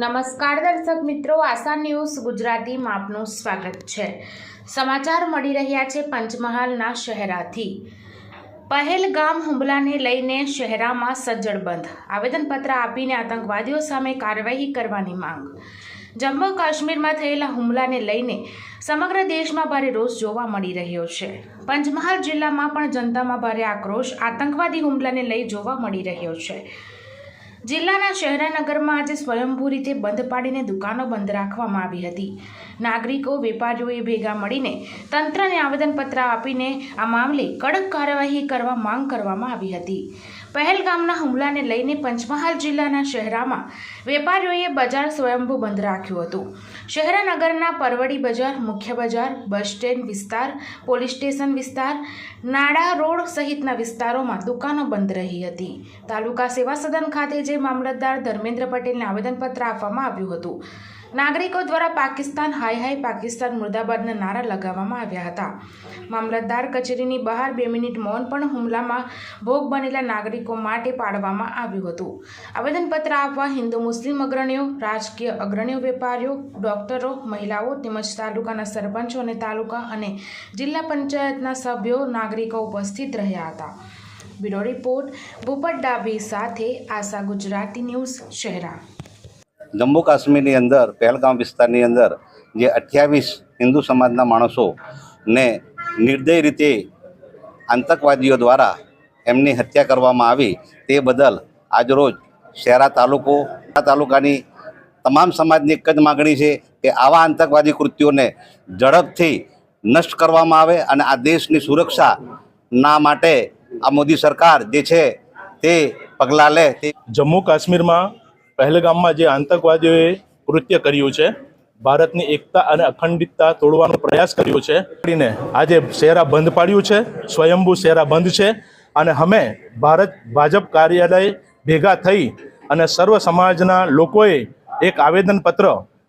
નમસ્કાર દર્શક મિત્રો આશા ન્યૂઝ ગુજરાતીમાં આપનું સ્વાગત છે. સમાચાર મળી રહ્યા છે પંચમહાલના શહેરાથી. પહેલગામ હુમલાને લઈને શહેરામાં સજ્જડ બંધ. આવેદનપત્ર આપીને આતંકવાદીઓ સામે કાર્યવાહી કરવાની માંગ. જમ્મુ કાશ્મીરમાં થયેલા હુમલાને લઈને સમગ્ર દેશમાં ભારે રોષ જોવા મળી રહ્યો છે. પંચમહાલ જિલ્લામાં પણ જનતામાં ભારે આક્રોશ, આતંકવાદી હુમલાને લઈ જોવા મળી રહ્યો છે. જિલ્લાના શહેરાનગરમાં આજે સ્વયંભૂ રીતે બંધ પાડીને દુકાનો બંધ રાખવામાં આવી હતી. નાગરિકો, વેપારીઓએ ભેગા મળીને તંત્રને આવેદનપત્ર આપીને આ મામલે કડક કાર્યવાહી કરવા માંગ કરવામાં આવી હતી. પહેલગામના હુમલાને લઈને પંચમહાલ જિલ્લાના શહેરામાં વેપારીઓએ બજાર સ્વયંભૂ બંધ રાખ્યું હતું. શહેરાનગરના પરવડી બજાર, મુખ્ય બજાર, બસ સ્ટેન્ડ વિસ્તાર, પોલીસ સ્ટેશન વિસ્તાર નાડા રોડ સહિતના વિસ્તારોમાં દુકાનો બંધ રહી હતી. તાલુકા સેવા સદન ખાતે જે મામલતદાર ધર્મેન્દ્ર પટેલને આવેદનપત્ર આપવામાં આવ્યું હતું. નાગરિકો દ્વારા પાકિસ્તાન હાય હાય પાકિસ્તાન મુર્દાબાદના નારા લગાવવામાં આવ્યા હતા. મામલતદાર કચેરીની બહાર બે મિનિટ મૌન પણ હુમલામાં ભોગ બનેલા નાગરિકો માટે પાડવામાં આવ્યું હતું. આવેદનપત્ર આપવા હિન્દુ મુસ્લિમ અગ્રણીઓ, રાજકીય અગ્રણીઓ, વેપારીઓ, ડોક્ટરો, મહિલાઓ તેમજ તાલુકાના સરપંચો અને તાલુકા અને જિલ્લા પંચાયતના સભ્યો, નાગરિકો ઉપસ્થિત રહ્યા હતા. બ્યુરો રિપોર્ટ, ભૂપત ડાભી સાથે આશા ગુજરાતી ન્યૂઝ, શહેરા. જમ્મુ કાશ્મીરની અંદર, પહેલગામ વિસ્તારની અંદર જે અઠ્યાવીસ હિન્દુ સમાજના માણસોને નિર્દય રીતે આતંકવાદીઓ દ્વારા એમની હત્યા કરવામાં આવી, તે બદલ આજરોજ શહેરા તાલુકો તાલુકાની તમામ સમાજની એક જ માગણી છે કે આવા આતંકવાદી કૃત્યોને ઝડપથી નષ્ટ કરવામાં આવે અને આ દેશની સુરક્ષાના માટે આ મોદી સરકાર જે છે તે પગલાં લે. તે જમ્મુ કાશ્મીરમાં પહેલગામમાં જે આતંકવાદીઓએ કૃત્ય કર્યું છે, ભારતની એકતા અને અખંડિતતા તોડવાનો પ્રયાસ કર્યો છે, કરીને આજે શેરા બંધ પાડ્યું છે, સ્વયંભૂ શહેરા બંધ છે, અને અમે ભારત ભાજપ કાર્યાલય ભેગા થઈ અને સર્વ સમાજના લોકોએ એક આવેદનપત્ર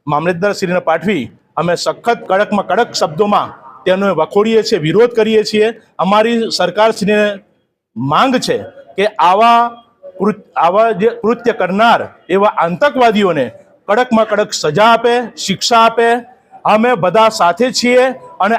મામલતદારશ્રીને પાઠવી અમે સખત કડકમાં કડક શબ્દોમાં તેનો વખોડીએ છીએ, વિરોધ કરીએ છીએ. અમારી સરકારશ્રીને માંગ છે કે આવા આવા જે કૃત્ય કરનાર એવા આતંકવાદીઓને કડકમાં કડક સજા આપે, શિક્ષા આપે. અમે બધા સાથે છીએ અને